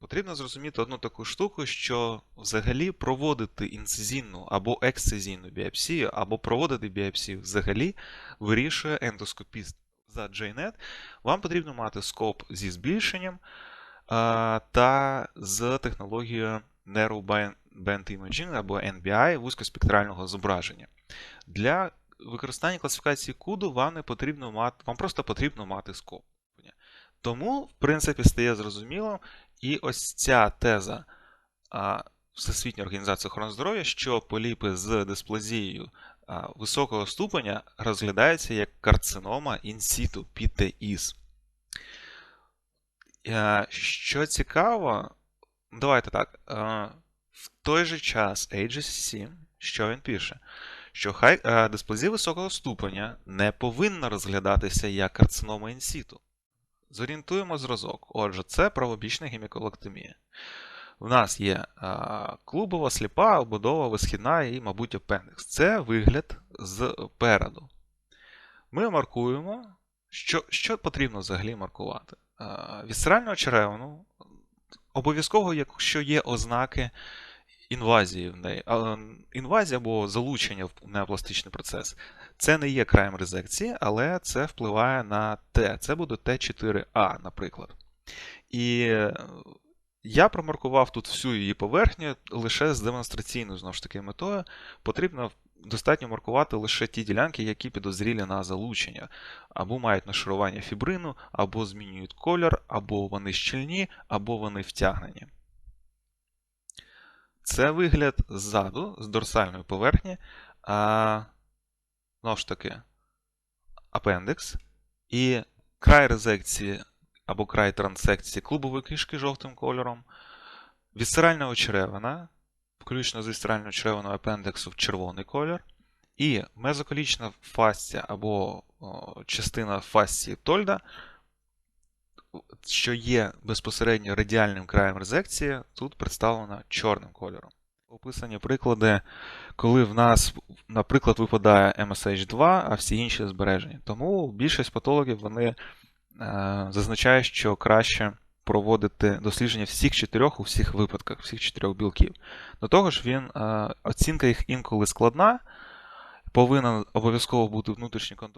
Потрібно зрозуміти одну таку штуку, що взагалі проводити інцизійну або ексцизійну біопсію, або проводити біопсію взагалі вирішує ендоскопіст за JNet. Вам потрібно мати скоп зі збільшенням та з технологією Narrowband Imaging або NBI вузькоспектрального зображення. Для використання класифікації CUDO вам не потрібно мати, вам просто потрібно мати скоп. Тому, в принципі, стає зрозуміло, і ось ця теза Всесвітньої організації охорони здоров'я, що поліпи з дисплазією високого ступеня розглядаються як карцинома інсіту PTIS. Е, Що цікаво, давайте так. е, В той же час AGCC, що він пише? Що хай е, дисплазія високого ступеня не повинна розглядатися як карцинома інсіту. Зорієнтуємо зразок. Отже, це правобічна гіміколектомія. В нас є клубова, сліпа, обудова, висхідна і, мабуть, апендикс. Це вигляд зпереду. Ми маркуємо, що що потрібно взагалі маркувати. Вісцеральну черевину обов'язково, якщо є ознаки інвазії в неї. Інвазія або залучення в неопластичний процес. Це не є краєм резекції, але це впливає на Т. Це буде Т4А, наприклад. І я промаркував тут всю її поверхню лише з демонстраційною знову ж таки метою. Потрібно достатньо маркувати лише ті ділянки, які підозрілі на залучення, або мають нашарування фібрину, або змінюють колір, або вони щільні, або вони втягнені. Це вигляд ззаду, з дорсальної поверхні. Знову ж таки, апендикс. І край резекції або край трансекції клубової кишки жовтим кольором. Вісцеральна очеревина, включно з вісцеральною черевиною апендексу в червоний колір. І мезоколічна фасція або о, частина фасції Тольда, що є безпосередньо радіальним краєм резекції, тут представлена чорним кольором. Описані приклади, коли в нас, наприклад, випадає MSH2, а всі інші збережені. Тому більшість патологів вони е, зазначають, що краще проводити дослідження всіх чотирьох у всіх випадках, всіх чотирьох білків. До того ж, він, е, оцінка їх інколи складна, повинен обов'язково бути внутрішній контроль.